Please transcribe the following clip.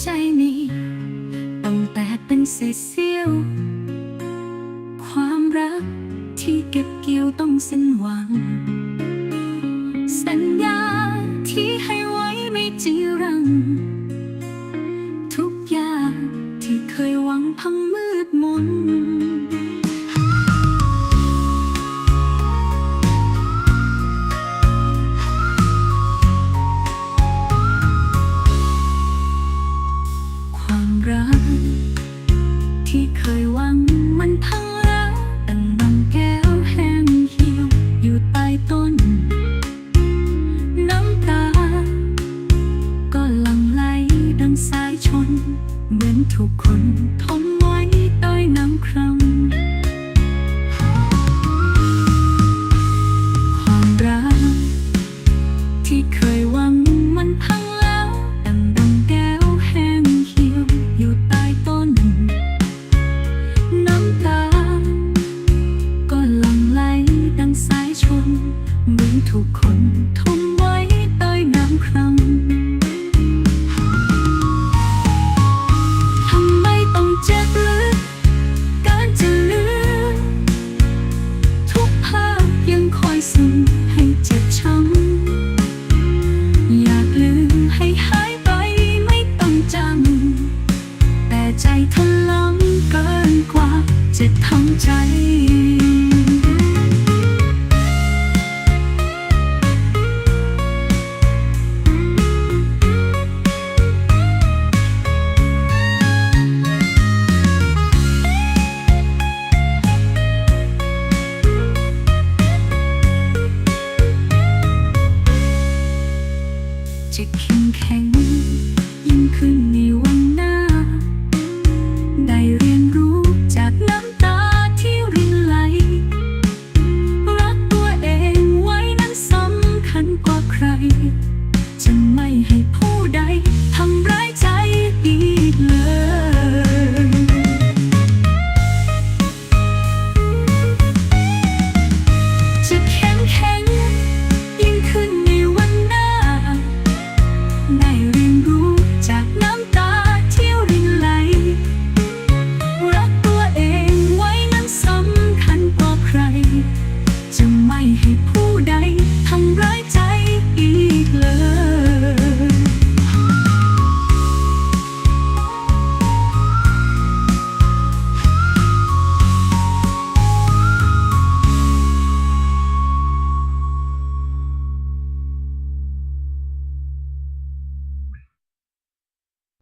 ใจนี้ ตั้งแต่เป็นเศษเสี้ยว ความรักที่เก็บเกี่ยวต้องสิ้นหวัง สัญญาที่ให้ไว้ไม่จีรัง ทุกอย่างที่เคยหวังพังมืดมน ความรัก ที่เคยหวังมันพังแล้วแต่น้ำแก้วแห้งเหี่ยวอยู่ใต้ต้น น้ำตา ก็หลั่งไหลดังสายชน เหมือนทุกคน เหมือนทุกคนทนไว้ใต้น้ำครำทำไมต้องเจ็บลึกการจะลืมทุกภาพยังคอยส่งให้เจ็บช้ำอยากลืมให้หายไปไม่ต้องจำแต่ใจทนลังเกินกว่าจะทำใจ จะเข้มแข็งยิ่งขึ้นในวัน